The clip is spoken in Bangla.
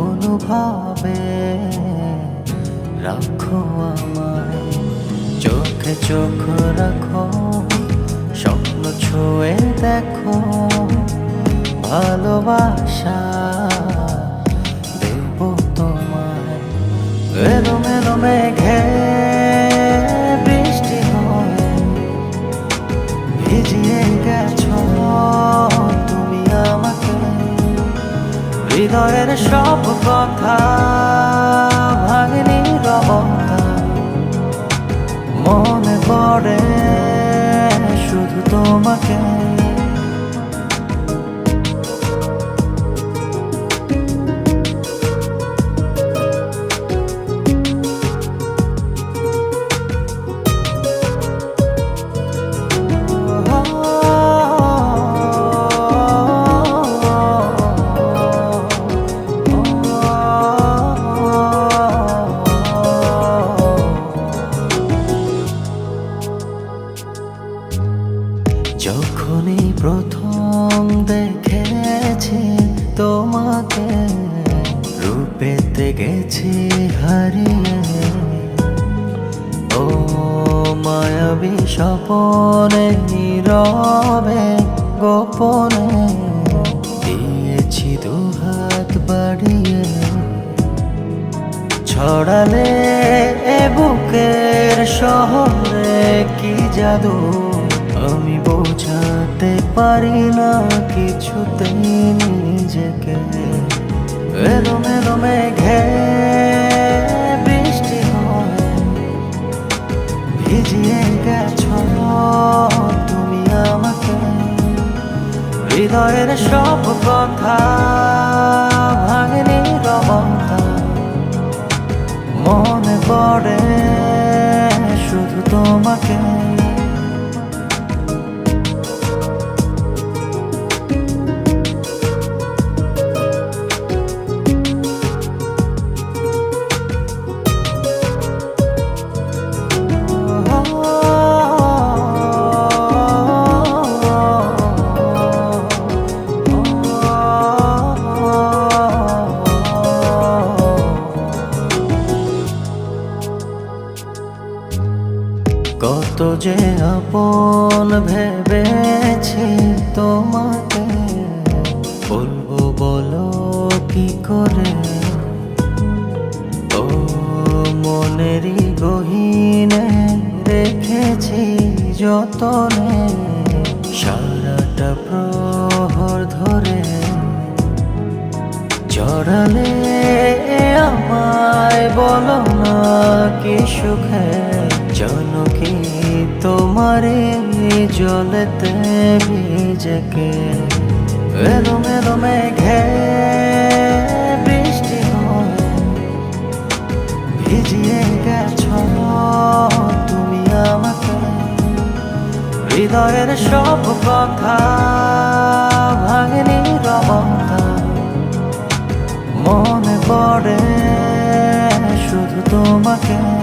অনুভাবে রাখো আমায়। চোখে চোখ রাখো, স্বপ্ন ছুঁয়ে দেখো, ভালোবাসা দেব তোমায়। এলো মেলো মেঘে বৃষ্টি হয়, ভিজিয়ে গেছে হৃদয়ের সব কথা ভাঙনি রবতা মনে পড়ে শুধু তোমাকে। রূপেতে গেছি হারিয়ে। ও মায়াবী স্বপনে, নীরবে, গোপনে দিয়েছি দু হাত বাড়িয়ে। ছড়ালে এ বুকের শহরে কি জাদু? আমি বোঝাতে পারি না কিছুতেই নিজেকে। হৃদয়ের সব কথা ভাঙনি রমতা মনে পড়ে শুধু তোমাকে। কত যে আপন ভেবেছি তোমাকে। বলব, বলো কি করে? ও মনেরই গহীনে রেখেছি যতনে। সারাটা প্রহর ধরে চড়ালে আমায় বলো না কি সুখে। জানো কি তোমারে জলেতে ভিজেকে এলো মেলো মেঘে বৃষ্টি ভিজিয়ে গেছো তুমি আমাকে। হৃদয়ের সব কথা ভাঙনি রবতা মনে পড়ে শুধু তোমাকে।